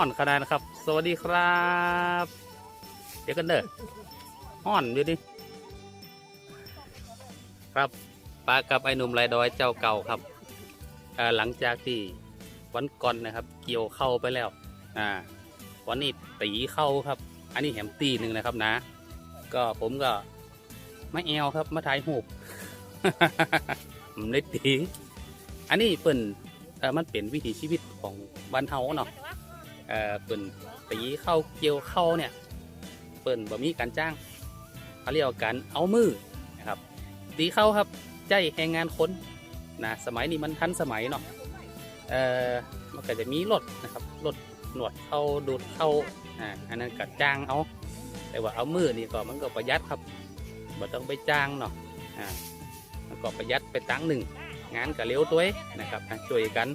อนขนาดนะครับ สวัสดีครับ เดี๋ยวกันเด้อห้อนอยู่ดิครับปลากับไอ้หนุ่มลายดอยเจ้าเก่าครับหลังจากที่วันก่อนนะครับ เกี่ยวเข้าไปแล้ว อ่า วันนี้ตีเข้าครับ อันนี้แหมตีหนึ่งนะครับนะ ก็ผมก็ไม่แอวครับมาถ่ายหูปผมได้ตีอันนี้เปิ่นมันเป็นวิถีชีวิตของบ้านเฮาเนาะ เอ่อเปิ่นตีเข้าเกี่ยวเข้าเนี่ยเปิ่นบ่มีการจ้างเขาเรียกว่าการเอามือนะครับ ตีเข้าครับใจแรงงานคนนะสมัยนี้มันทันสมัยเนาะเอ่อมันก็จะมีรถนะครับรถหนวดเข้าดูดเข้าอ่าอันนั้นก็จ้างเอาแต่ว่าเอามือนี่ก็มันก็ประหยัดครับบ่ต้องไปจ้างเนาะอ่ามันก็ประหยัดไปตั้งหนึ่งงานก็เร็วตัวนะครับช่วยกัน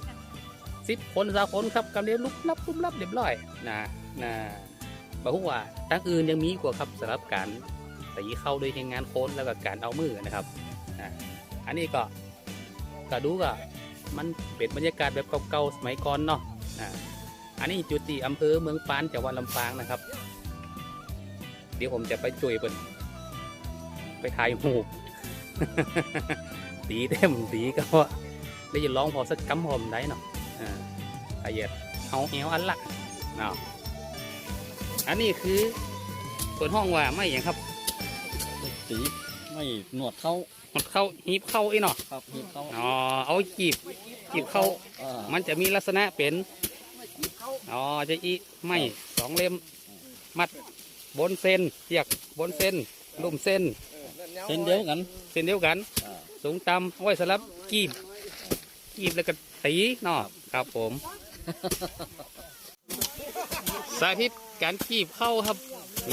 สิบคนสาคนครับก็เร็วลุกลับลุกลับเรียบร้อยนะนะบอกว่าตั้งอื่นยังมีกว่าครับสำหรับการตีเข้าโดยแรงงานโค้นแล้วก็การเอามือนะครับอ่าอันนี้ก็ก็ดูก็มันเป็นบรรยากาศแบบเก่าๆสมัยก่อนเนาะอ่าอันนี้จุดที่อำเภอเมืองปานจังหวัดลำปางนะครับ เดี๋ยวผมจะไปช่วยเปินไปถ่ายหูตีเต็มตีก็ได้ยินร้องพอสักกำผมได้เนาะ อ่าไอเหยียดเอาเอวอันละเนาะอันนี้คือส่วนห้องว่าไม่อย่างครับสีไม่หนวดเข้ามันเข้าหีบเข้าไอ้เนาะครับหีบเข้าอ๋อเอาจีบจีบเข้าอ่ามันจะมีลักษณะเป็นอ๋อจะอีไม่สองเล่มมัดบนเส้นเรียกบนเส้นลุ่มเส้นเช่นเดียวกันเส้นเดียวกันอ่าสูงต่ำเอาไว้สำหรับกีบกีบแล้วก็ตีเนาะ ครับผม สาธิตการกีบเข้าครับ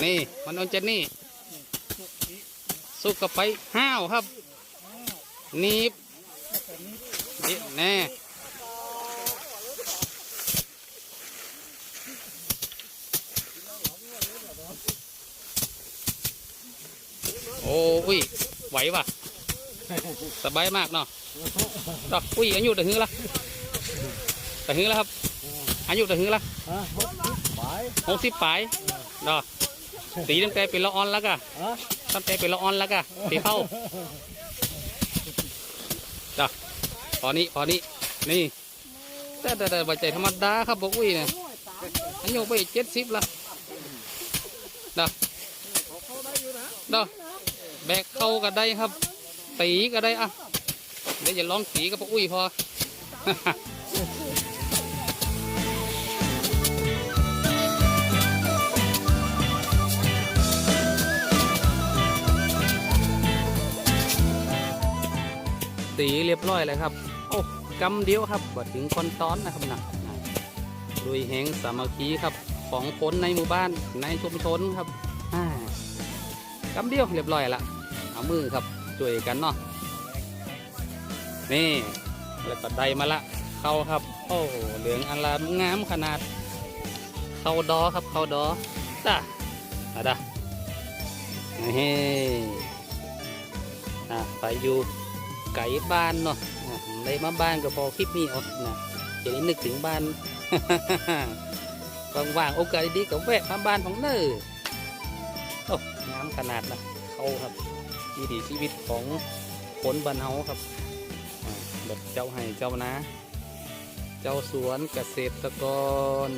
นี่ มันเอาจะนี่ สุกกับไปห้าวครับนีบนี่แน่โอ้ยไหวปะสบายมากเนาะดอกอุ้ยอายุแต่หื้อละ แต่หื้อละครับ อายุแต่หื้อละฮะไปหกสิบปลายดอกตีตั้งแต่เป็นละออนแล้วกะฮะตั้งแต่เป็นละออนแล้วกะตีเข้าดอกพอนี้พอนี้นี่แต่แต่แต่ใบใจธรรมดาครับบอกอุ้ยเนี่ยอายุไปเจ็ดสิบละดอกดอกแบกเข้าก็ได้ครับ ตีก็ได้อะเดี๋ยวจะลองตีกับปะอุ้ยพอีเรียบร้อยเลยครับ โอ้กำเดียวครับบ่ถึงคนตอนนะครับนะลุยแหงสามัคคีครับ ของคนในหมู่บ้านในชุมชนครับกำเดียวเรียบร้อยละเอามือครับช่วยกันเนาะนี่แล้วก็ได้มาละเข้าครับ โอ้เหลืองอลามงามขนาด เข้าดอครับเข้าดอจ้าอะดะเฮ้อะไปอยู่ ไก่บ้านเนาะได้มาบ้านก็พอคลิปนี้เอดนะจะได้นึกถึงบ้านว่างๆโอกาสดีๆก็แวะมาบ้านของเนอโอ้งามขนาดนะเขาครับวิถีชีวิตของคนบ้านเฮาครับแบบเจ้าให้เจ้านะเจ้าสวนเกษตรกร